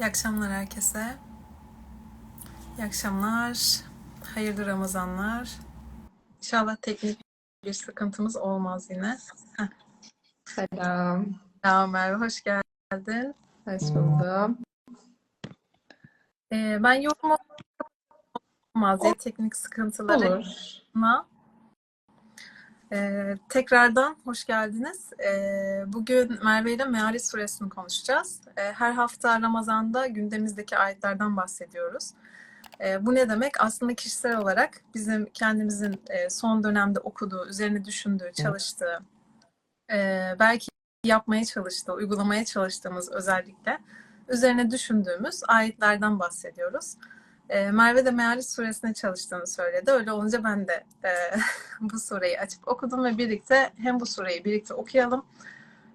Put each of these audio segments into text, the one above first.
İyi akşamlar herkese. İyi akşamlar. Hayırlı Ramazanlar. İnşallah teknik bir sıkıntımız olmaz yine. Heh. Selam. Selam Merve, hoş geldin. Hoş buldum. Ee, ben yorum olmaz diye teknik sıkıntıları Olur. Ee, tekrardan hoş geldiniz. Ee, bugün Merve ile Meali Suresini konuşacağız. Ee, her hafta Ramazan'da gündemimizdeki ayetlerden bahsediyoruz. Ee, bu ne demek? Aslında kişisel olarak bizim kendimizin e, son dönemde okuduğu, üzerine düşündüğü, çalıştığı, e, belki yapmaya çalıştığı, uygulamaya çalıştığımız özellikle üzerine düşündüğümüz ayetlerden bahsediyoruz. E, Merve de Meali suresine çalıştığını söyledi. Öyle olunca ben de e, bu sureyi açıp okudum ve birlikte hem bu sureyi birlikte okuyalım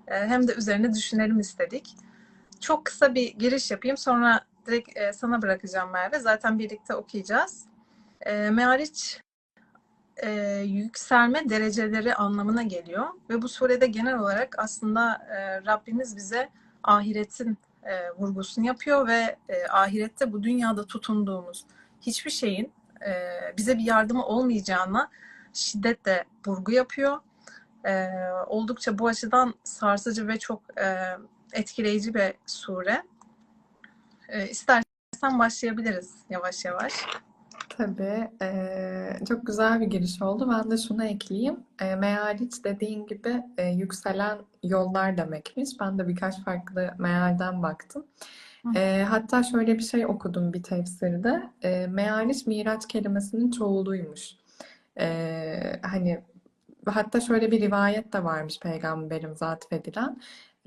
e, hem de üzerine düşünelim istedik. Çok kısa bir giriş yapayım sonra direkt e, sana bırakacağım Merve. Zaten birlikte okuyacağız. E, Mealiç e, yükselme dereceleri anlamına geliyor ve bu surede genel olarak aslında e, Rabbimiz bize ahiretin e, vurgusunu yapıyor ve e, ahirette bu dünyada tutunduğumuz hiçbir şeyin e, bize bir yardımı olmayacağına şiddetle vurgu yapıyor. E, oldukça bu açıdan sarsıcı ve çok e, etkileyici bir sure. E, istersen başlayabiliriz yavaş yavaş. Tabii. eee, çok güzel bir giriş oldu. Ben de şunu ekleyeyim. E, mealiç dediğin gibi yükselen yollar demekmiş. Ben de birkaç farklı mealden baktım. Hı. Hatta şöyle bir şey okudum bir tefsirde. E, mealiç miraç kelimesinin çoğuluymuş. Hani hatta şöyle bir rivayet de varmış peygamberimize atfedilen.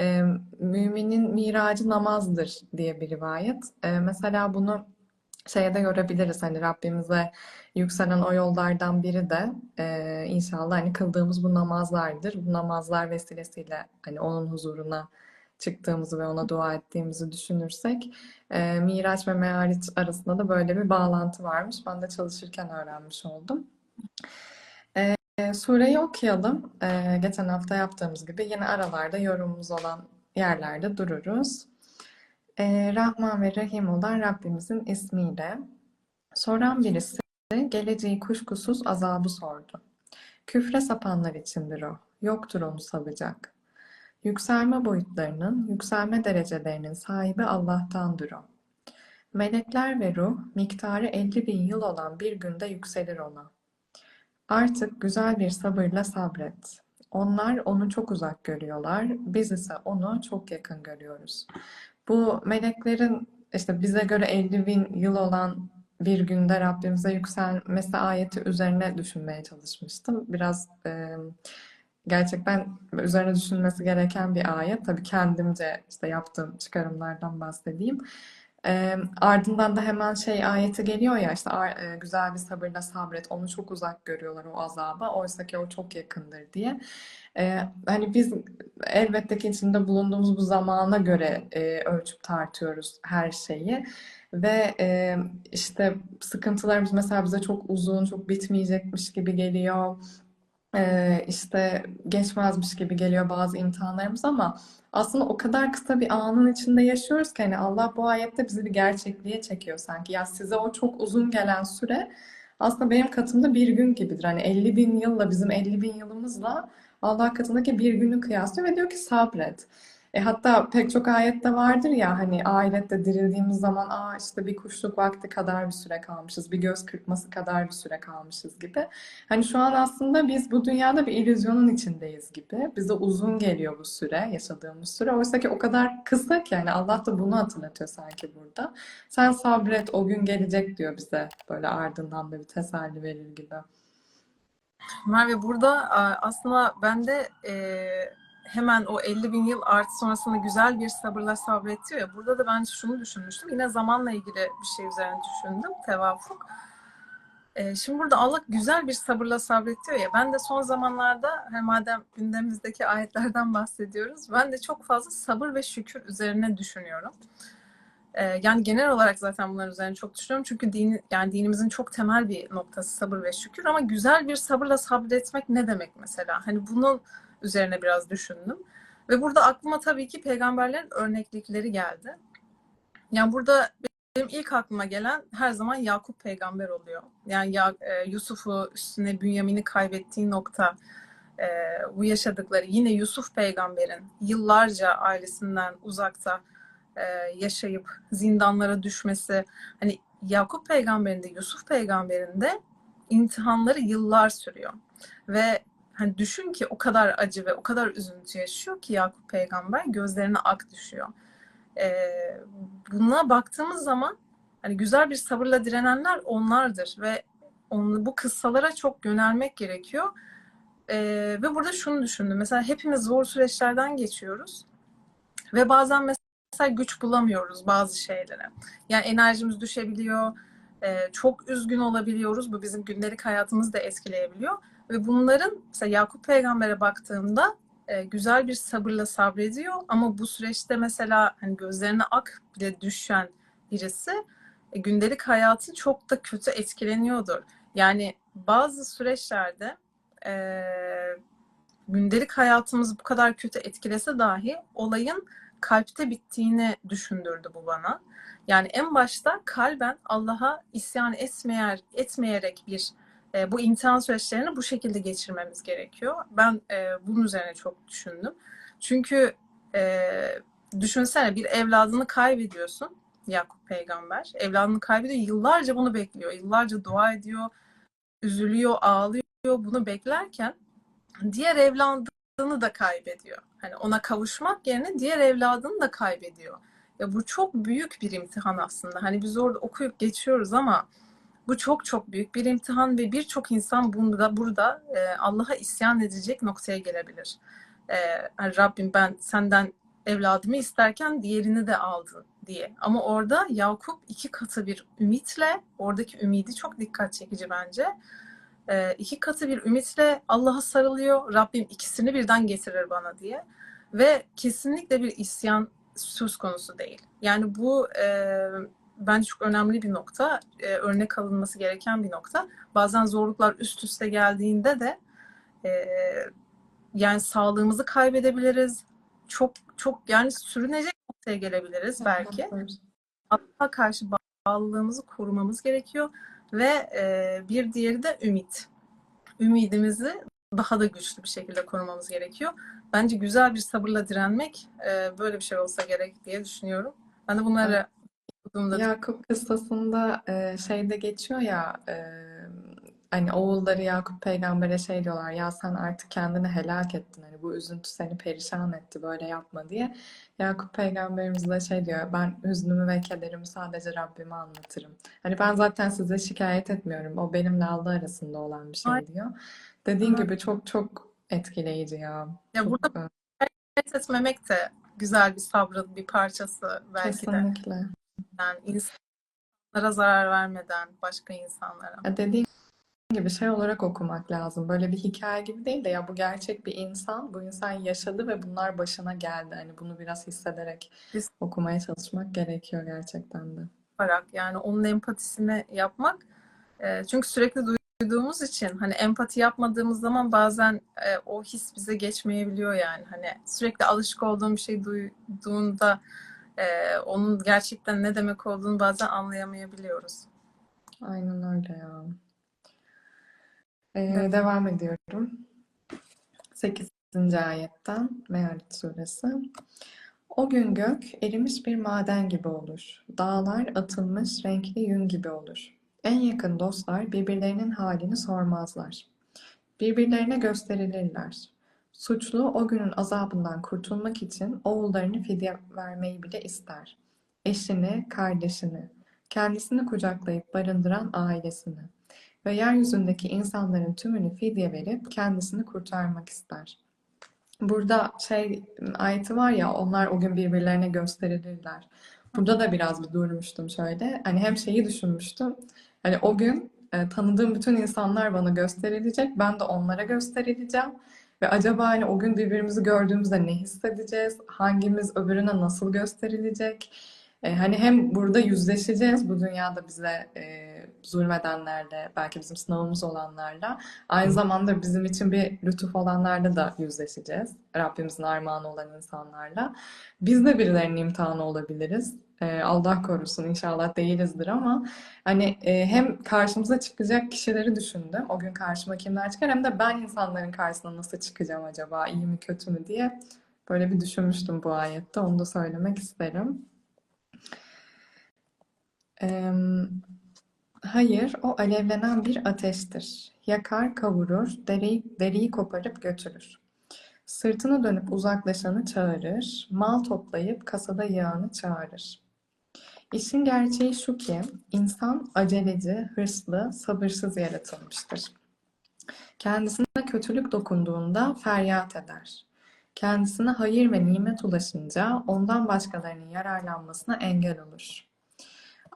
E, müminin miracı namazdır diye bir rivayet. Mesela bunu şeye de görebiliriz hani Rabbimize yükselen o yollardan biri de e, inşallah hani kıldığımız bu namazlardır. Bu namazlar vesilesiyle hani onun huzuruna çıktığımızı ve ona dua ettiğimizi düşünürsek e, Miraç ve Meariç arasında da böyle bir bağlantı varmış. Ben de çalışırken öğrenmiş oldum. E, sureyi okuyalım. E, geçen hafta yaptığımız gibi yine aralarda yorumumuz olan yerlerde dururuz. Ee, Rahman ve Rahim olan Rabbimizin ismiyle. Soran birisi geleceği kuşkusuz azabı sordu. Küfre sapanlar içindir o. Yoktur onu salacak. Yükselme boyutlarının, yükselme derecelerinin sahibi Allah'tandır o. Melekler ve ruh miktarı 50 bin yıl olan bir günde yükselir ona. Artık güzel bir sabırla sabret. Onlar onu çok uzak görüyorlar, biz ise onu çok yakın görüyoruz. Bu meleklerin işte bize göre 50 bin yıl olan bir günde Rabbimize yükselmesi ayeti üzerine düşünmeye çalışmıştım. Biraz e, gerçekten üzerine düşünülmesi gereken bir ayet. Tabii kendimce işte yaptığım çıkarımlardan bahsedeyim. E, ardından da hemen şey ayeti geliyor ya işte e, güzel bir sabırla sabret. Onu çok uzak görüyorlar o azaba. Oysa ki o çok yakındır diye. E, hani biz elbette ki içinde bulunduğumuz bu zamana göre e, ölçüp tartıyoruz her şeyi. Ve e, işte sıkıntılarımız mesela bize çok uzun, çok bitmeyecekmiş gibi geliyor. E, işte geçmezmiş gibi geliyor bazı imtihanlarımız ama aslında o kadar kısa bir anın içinde yaşıyoruz ki hani Allah bu ayette bizi bir gerçekliğe çekiyor sanki. Ya size o çok uzun gelen süre aslında benim katımda bir gün gibidir. Hani 50 bin yılla bizim 50 bin yılımızla Allah katındaki bir günü kıyaslıyor ve diyor ki sabret. E hatta pek çok ayette vardır ya hani ahirette dirildiğimiz zaman aa işte bir kuşluk vakti kadar bir süre kalmışız, bir göz kırpması kadar bir süre kalmışız gibi. Hani şu an aslında biz bu dünyada bir illüzyonun içindeyiz gibi. Bize uzun geliyor bu süre, yaşadığımız süre. Oysa ki o kadar kısa ki yani Allah da bunu hatırlatıyor sanki burada. Sen sabret, o gün gelecek diyor bize. Böyle ardından da bir teselli verir gibi. Merve burada aslında ben de e, hemen o 50 bin yıl artı sonrasında güzel bir sabırla sabretiyor ya. Burada da ben şunu düşünmüştüm. Yine zamanla ilgili bir şey üzerine düşündüm. Tevafuk. E, şimdi burada Allah güzel bir sabırla sabretiyor ya. Ben de son zamanlarda hem madem gündemimizdeki ayetlerden bahsediyoruz. Ben de çok fazla sabır ve şükür üzerine düşünüyorum. Ee, yani genel olarak zaten bunların üzerine çok düşünüyorum. Çünkü din, yani dinimizin çok temel bir noktası sabır ve şükür. Ama güzel bir sabırla sabretmek ne demek mesela? Hani bunun üzerine biraz düşündüm. Ve burada aklıma tabii ki peygamberlerin örneklikleri geldi. Yani burada benim ilk aklıma gelen her zaman Yakup peygamber oluyor. Yani ya, e, Yusuf'u üstüne Bünyamin'i kaybettiği nokta e, bu yaşadıkları yine Yusuf peygamberin yıllarca ailesinden uzakta e, yaşayıp zindanlara düşmesi hani Yakup peygamberinde Yusuf peygamberinde imtihanları yıllar sürüyor ve hani düşün ki o kadar acı ve o kadar üzüntü yaşıyor ki Yakup peygamber gözlerine ak düşüyor. E, buna baktığımız zaman hani güzel bir sabırla direnenler onlardır ve onu, bu kıssalara çok yönelmek gerekiyor. Ee, ve burada şunu düşündüm. Mesela hepimiz zor süreçlerden geçiyoruz. Ve bazen mesela güç bulamıyoruz bazı şeylere. Yani enerjimiz düşebiliyor. Ee, çok üzgün olabiliyoruz. Bu bizim gündelik hayatımızı da etkileyebiliyor. Ve bunların mesela Yakup Peygamber'e baktığımda e, güzel bir sabırla sabrediyor. Ama bu süreçte mesela hani gözlerine ak bile düşen birisi e, gündelik hayatı çok da kötü etkileniyordur. Yani bazı süreçlerde e, gündelik hayatımızı bu kadar kötü etkilese dahi olayın kalpte bittiğini düşündürdü bu bana. Yani en başta kalben Allah'a isyan etmeyer, etmeyerek bir e, bu imtihan süreçlerini bu şekilde geçirmemiz gerekiyor. Ben e, bunun üzerine çok düşündüm. Çünkü e, düşünsene bir evladını kaybediyorsun Yakup peygamber. Evladını kaybediyor. Yıllarca bunu bekliyor. Yıllarca dua ediyor. Üzülüyor, ağlıyor. Bunu beklerken diğer evladını da kaybediyor. Hani ona kavuşmak yerine diğer evladını da kaybediyor. Ya bu çok büyük bir imtihan aslında. Hani biz orada okuyup geçiyoruz ama bu çok çok büyük bir imtihan ve birçok insan bunda burada e, Allah'a isyan edecek noktaya gelebilir. E, hani Rabbim ben senden evladımı isterken diğerini de aldın diye. Ama orada Yakup iki katı bir ümitle, oradaki ümidi çok dikkat çekici bence. E, iki katı bir ümitle Allah'a sarılıyor. Rabbim ikisini birden getirir bana diye. Ve kesinlikle bir isyan söz konusu değil. Yani bu e, bence çok önemli bir nokta. E, örnek alınması gereken bir nokta. Bazen zorluklar üst üste geldiğinde de e, yani sağlığımızı kaybedebiliriz. Çok çok yani sürünecek noktaya gelebiliriz belki. Allah'a karşı bağlılığımızı korumamız gerekiyor ve e, bir diğeri de ümit. Ümidimizi daha da güçlü bir şekilde korumamız gerekiyor. Bence güzel bir sabırla direnmek e, böyle bir şey olsa gerek diye düşünüyorum. Ben de bunları okuduğumda Yakup kıssasında e, şeyde geçiyor ya e, hani oğulları Yakup peygambere şey diyorlar ya sen artık kendini helak ettin hani bu üzüntü seni perişan etti böyle yapma diye. Yakup peygamberimiz de şey diyor ben hüznümü ve kederimi sadece Rabbime anlatırım. Hani ben zaten size şikayet etmiyorum o benimle Allah arasında olan bir şey diyor. Dediğin gibi çok çok etkileyici ya. Ya Çok burada etmemek de güzel bir sabrın bir parçası belki de. kesinlikle. Yani insanlara zarar vermeden başka insanlara. Ya dediğin gibi şey olarak okumak lazım. Böyle bir hikaye gibi değil de ya bu gerçek bir insan. Bu insan yaşadı ve bunlar başına geldi. Hani bunu biraz hissederek Biz okumaya çalışmak gerekiyor gerçekten de. yaparak yani onun empatisini yapmak. E, çünkü sürekli duyduğumuz için hani empati yapmadığımız zaman bazen e, o his bize geçmeyebiliyor yani. Hani sürekli alışık olduğum bir şey duyduğunda e, onun gerçekten ne demek olduğunu bazen anlayamayabiliyoruz. Aynen öyle ya. Ee, Evet. devam ediyorum. 8. ayetten Me'arit suresi. O gün gök erimiş bir maden gibi olur. Dağlar atılmış renkli yün gibi olur. En yakın dostlar birbirlerinin halini sormazlar. Birbirlerine gösterilirler. Suçlu o günün azabından kurtulmak için oğullarını fidye vermeyi bile ister. Eşini, kardeşini, kendisini kucaklayıp barındıran ailesini ve yeryüzündeki insanların tümünü fidye verip kendisini kurtarmak ister. Burada şey ayeti var ya onlar o gün birbirlerine gösterilirler. Burada da biraz bir durmuştum şöyle. Hani hem şeyi düşünmüştüm. Hani o gün e, tanıdığım bütün insanlar bana gösterilecek. Ben de onlara gösterileceğim. Ve acaba hani o gün birbirimizi gördüğümüzde ne hissedeceğiz? Hangimiz öbürüne nasıl gösterilecek? E, hani hem burada yüzleşeceğiz bu dünyada bize e, zulmedenlerle, belki bizim sınavımız olanlarla, aynı zamanda bizim için bir lütuf olanlarla da yüzleşeceğiz. Rabbimizin armağanı olan insanlarla. Biz de birilerinin imtihanı olabiliriz. Ee, Allah korusun inşallah değilizdir ama hani e, hem karşımıza çıkacak kişileri düşündüm. O gün karşıma kimler çıkar hem de ben insanların karşısına nasıl çıkacağım acaba iyi mi kötü mü diye böyle bir düşünmüştüm bu ayette. Onu da söylemek isterim. Hayır, o alevlenen bir ateştir. Yakar, kavurur, deriyi, deriyi koparıp götürür. Sırtını dönüp uzaklaşanı çağırır, mal toplayıp kasada yağını çağırır. İşin gerçeği şu ki, insan aceleci, hırslı, sabırsız yaratılmıştır. Kendisine kötülük dokunduğunda feryat eder. Kendisine hayır ve nimet ulaşınca ondan başkalarının yararlanmasına engel olur.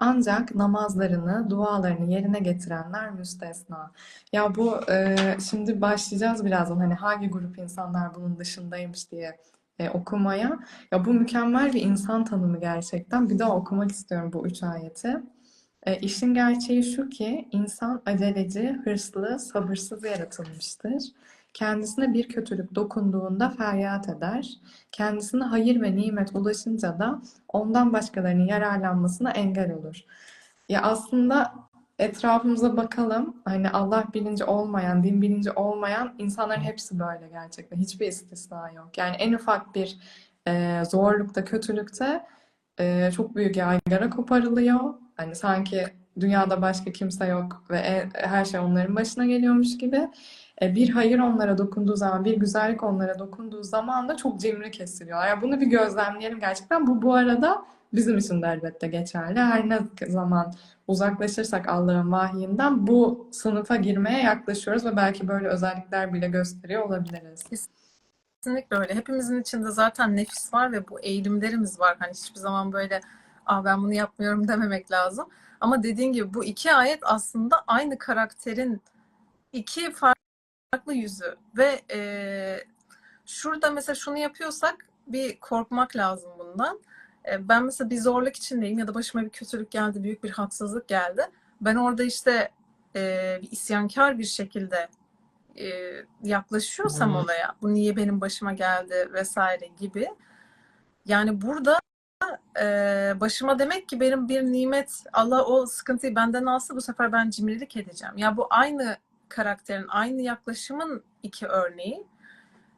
Ancak namazlarını, dualarını yerine getirenler müstesna. Ya bu e, şimdi başlayacağız birazdan hani hangi grup insanlar bunun dışındaymış diye e, okumaya. Ya bu mükemmel bir insan tanımı gerçekten. Bir daha okumak istiyorum bu üç ayeti. E, işin gerçeği şu ki insan aceleci, hırslı, sabırsız yaratılmıştır. Kendisine bir kötülük dokunduğunda feryat eder. Kendisine hayır ve nimet ulaşınca da ondan başkalarının yararlanmasına engel olur. Ya aslında etrafımıza bakalım. Hani Allah bilinci olmayan, din bilinci olmayan insanların hepsi böyle gerçekten. Hiçbir istisna yok. Yani en ufak bir e, zorlukta, kötülükte e, çok büyük yaygara koparılıyor. Hani sanki dünyada başka kimse yok ve e- her şey onların başına geliyormuş gibi. E, bir hayır onlara dokunduğu zaman, bir güzellik onlara dokunduğu zaman da çok cimri kesiliyor. Yani bunu bir gözlemleyelim gerçekten. Bu bu arada bizim için de elbette geçerli. Her ne zaman uzaklaşırsak Allah'ın vahyinden bu sınıfa girmeye yaklaşıyoruz ve belki böyle özellikler bile gösteriyor olabiliriz. Kesinlikle öyle. Hepimizin içinde zaten nefis var ve bu eğilimlerimiz var. Hani hiçbir zaman böyle ah ben bunu yapmıyorum dememek lazım. Ama dediğin gibi bu iki ayet aslında aynı karakterin iki farklı yüzü ve e, şurada mesela şunu yapıyorsak bir korkmak lazım bundan. E, ben mesela bir zorluk içindeyim ya da başıma bir kötülük geldi, büyük bir haksızlık geldi. Ben orada işte e, bir isyankar bir şekilde e, yaklaşıyorsam Hmm. olaya, bu niye benim başıma geldi vesaire gibi. Yani burada e, başıma demek ki benim bir nimet, Allah o sıkıntıyı benden alsa bu sefer ben cimrilik edeceğim. Ya bu aynı karakterin, aynı yaklaşımın iki örneği.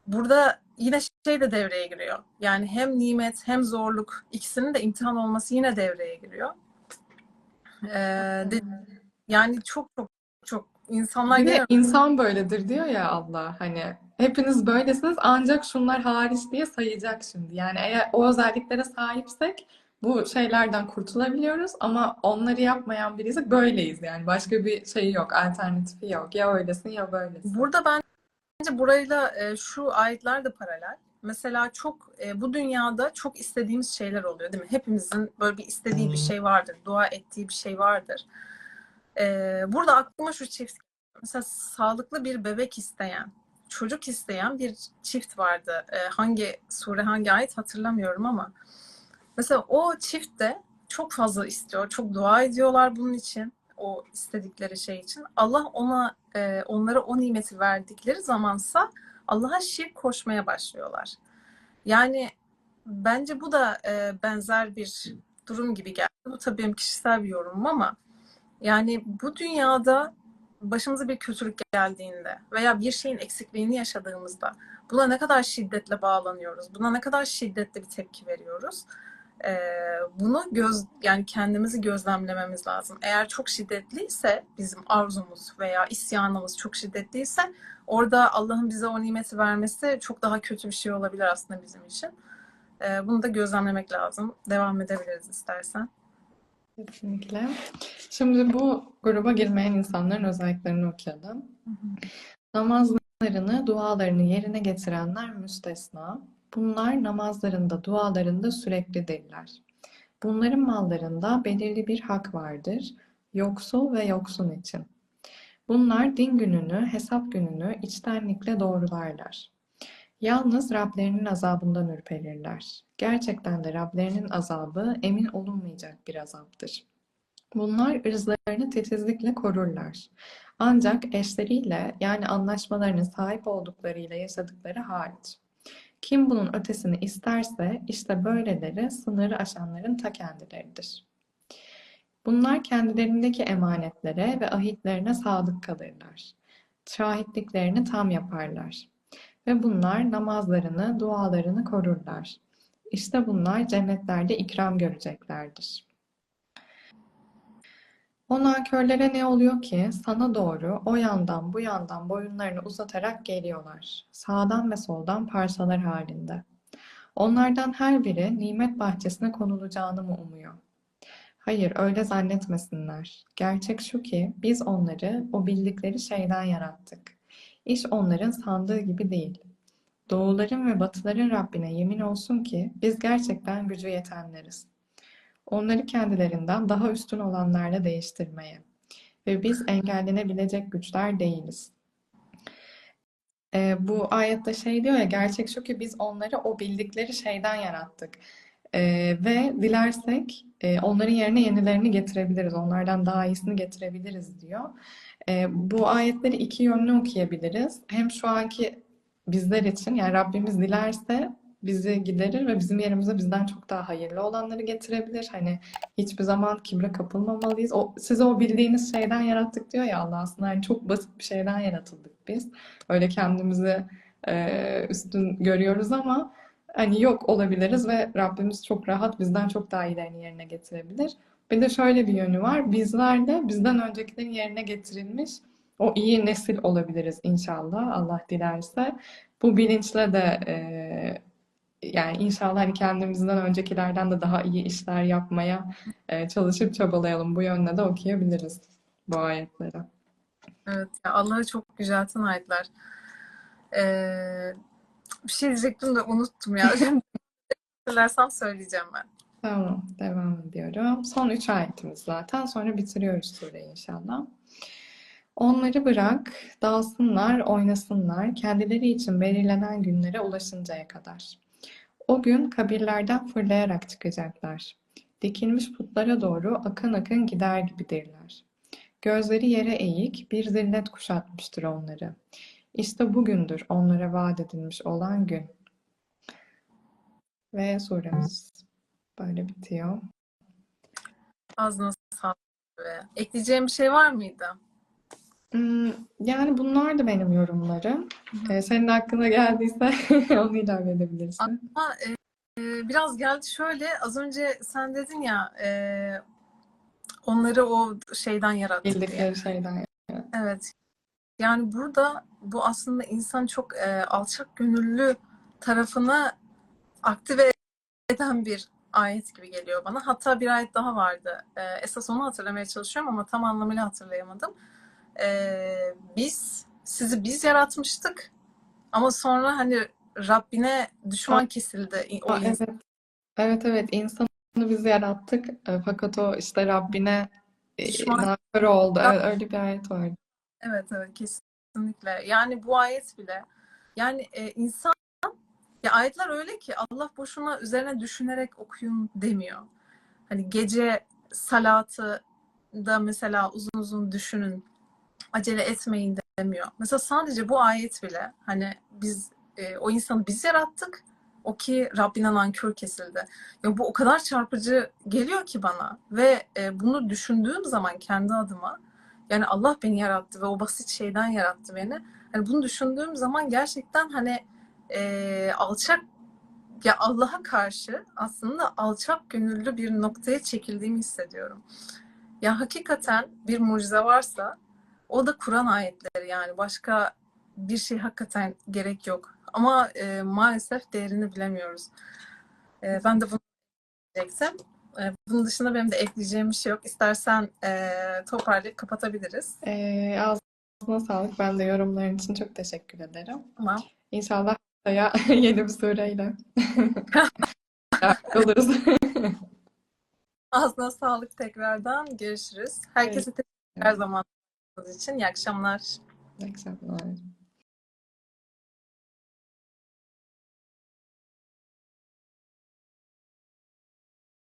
Burada yine şey de devreye giriyor. Yani hem nimet hem zorluk ikisinin de imtihan olması yine devreye giriyor. E, de- yani çok çok çok insanlar gene insan böyledir diyor ya Allah hani hepiniz böylesiniz ancak şunlar hariç diye sayacak şimdi. Yani eğer o özelliklere sahipsek bu şeylerden kurtulabiliyoruz ama onları yapmayan birisi böyleyiz yani başka bir şey yok, alternatifi yok. Ya öylesin ya böylesin. Burada bence burayla e, şu ayetler de paralel. Mesela çok e, bu dünyada çok istediğimiz şeyler oluyor değil mi? Hepimizin böyle bir istediği bir şey vardır, dua ettiği bir şey vardır. E, burada aklıma şu çift, mesela sağlıklı bir bebek isteyen, çocuk isteyen bir çift vardı. E, hangi sure, hangi ayet hatırlamıyorum ama mesela o çift de çok fazla istiyor, çok dua ediyorlar bunun için, o istedikleri şey için. Allah ona e, onlara o nimeti verdikleri zamansa Allah'a şirk koşmaya başlıyorlar. Yani bence bu da e, benzer bir durum gibi geldi. Bu tabii benim kişisel bir yorumum ama yani bu dünyada başımıza bir kötülük geldiğinde veya bir şeyin eksikliğini yaşadığımızda buna ne kadar şiddetle bağlanıyoruz, buna ne kadar şiddetle bir tepki veriyoruz. Ee, bunu göz yani kendimizi gözlemlememiz lazım. Eğer çok şiddetliyse bizim arzumuz veya isyanımız çok şiddetliyse orada Allah'ın bize o nimeti vermesi çok daha kötü bir şey olabilir aslında bizim için. Ee, bunu da gözlemlemek lazım. Devam edebiliriz istersen. Kesinlikle. Şimdi bu gruba girmeyen insanların özelliklerini okuyalım. Namazlarını, dualarını yerine getirenler müstesna. Bunlar namazlarında, dualarında süreklidirler. Bunların mallarında belirli bir hak vardır, yoksul ve yoksun için. Bunlar din gününü, hesap gününü içtenlikle doğrularlar. Yalnız Rablerinin azabından ürperirler. Gerçekten de Rablerinin azabı emin olunmayacak bir azaptır. Bunlar ırzlarını titizlikle korurlar. Ancak eşleriyle yani anlaşmalarına sahip olduklarıyla yaşadıkları hariç. Kim bunun ötesini isterse işte böyleleri sınırı aşanların ta kendileridir. Bunlar kendilerindeki emanetlere ve ahitlerine sadık kalırlar. Şahitliklerini tam yaparlar. Ve bunlar namazlarını, dualarını korurlar. İşte bunlar cennetlerde ikram göreceklerdir. O nankörlere ne oluyor ki sana doğru o yandan bu yandan boyunlarını uzatarak geliyorlar. Sağdan ve soldan parçalar halinde. Onlardan her biri nimet bahçesine konulacağını mı umuyor? Hayır, öyle zannetmesinler. Gerçek şu ki biz onları o bildikleri şeyden yarattık. İş onların sandığı gibi değil. Doğuların ve batıların Rabbine yemin olsun ki biz gerçekten gücü yetenleriz. Onları kendilerinden daha üstün olanlarla değiştirmeye. Ve biz engellenebilecek güçler değiliz. Ee, bu ayette şey diyor ya, gerçek şu ki biz onları o bildikleri şeyden yarattık. Ee, ve dilersek e, onların yerine yenilerini getirebiliriz. Onlardan daha iyisini getirebiliriz diyor. Ee, bu ayetleri iki yönlü okuyabiliriz. Hem şu anki bizler için yani Rabbimiz dilerse bizi giderir ve bizim yerimize bizden çok daha hayırlı olanları getirebilir. Hani hiçbir zaman kibre kapılmamalıyız. O, size o bildiğiniz şeyden yarattık diyor ya Allah aslında hani çok basit bir şeyden yaratıldık biz. Öyle kendimizi e, üstün görüyoruz ama hani yok olabiliriz ve Rabbimiz çok rahat bizden çok daha iyilerini yerine getirebilir. Bir de şöyle bir yönü var. Bizler de bizden öncekilerin yerine getirilmiş o iyi nesil olabiliriz inşallah Allah dilerse. Bu bilinçle de e, yani inşallah hani kendimizden öncekilerden de daha iyi işler yapmaya e, çalışıp çabalayalım. Bu yönde de okuyabiliriz bu ayetleri. Evet, ya Allah'ı çok yücelten ayetler. Ee, bir şey diyecektim de unuttum ya. Hatırlarsam söyleyeceğim ben. Tamam, devam ediyorum. Son üç ayetimiz zaten. Sonra bitiriyoruz sureyi inşallah. Onları bırak, dalsınlar, oynasınlar, kendileri için belirlenen günlere ulaşıncaya kadar. O gün kabirlerden fırlayarak çıkacaklar. Dikilmiş putlara doğru akın akın gider gibidirler. Gözleri yere eğik, bir zillet kuşatmıştır onları. İşte bugündür onlara vaat edilmiş olan gün. Ve suremiz böyle bitiyor. Ağzına sağlık. Ekleyeceğim bir şey var mıydı? Hmm, Yani bunlar da benim yorumlarım. Ee, senin aklına geldiyse onu ilave edebilirsin. Ama e, e, biraz geldi şöyle. Az önce sen dedin ya e, onları o şeyden yarattı. Bildikleri şeyden. Evet. Yani burada bu aslında insan çok e, alçak gönüllü tarafını aktive eden bir ayet gibi geliyor bana. Hatta bir ayet daha vardı. E, esas onu hatırlamaya çalışıyorum ama tam anlamıyla hatırlayamadım. E, biz, sizi biz yaratmıştık ama sonra hani Rabbine düşman kesildi o Aa, insan. evet. Evet evet insanı biz yarattık fakat o işte Rabbine Düşman. oldu. Evet, öyle bir ayet vardı. Evet evet kesinlikle. Yani bu ayet bile yani e, insan ya ayetler öyle ki Allah boşuna üzerine düşünerek okuyun demiyor. Hani gece salatı da mesela uzun uzun düşünün, acele etmeyin demiyor. Mesela sadece bu ayet bile hani biz e, o insanı biz yarattık. O ki Rabbine nankör kesildi. Ya bu o kadar çarpıcı geliyor ki bana ve e, bunu düşündüğüm zaman kendi adıma yani Allah beni yarattı ve o basit şeyden yarattı beni. Hani bunu düşündüğüm zaman gerçekten hani e, alçak ya Allah'a karşı aslında alçak gönüllü bir noktaya çekildiğimi hissediyorum. Ya hakikaten bir mucize varsa o da Kur'an ayetleri yani başka bir şey hakikaten gerek yok. Ama e, maalesef değerini bilemiyoruz. E, ben de bunu diyecektim. E, bunun dışında benim de ekleyeceğim bir şey yok. İstersen e, toparlayıp kapatabiliriz. E, ağzına sağlık. Ben de yorumların için çok teşekkür ederim. Tamam. İnşallah haftaya yeni bir sureyle oluruz. Ağzına sağlık tekrardan. Görüşürüz. Herkese teşekkür her zaman için. İyi akşamlar. İyi akşamlar.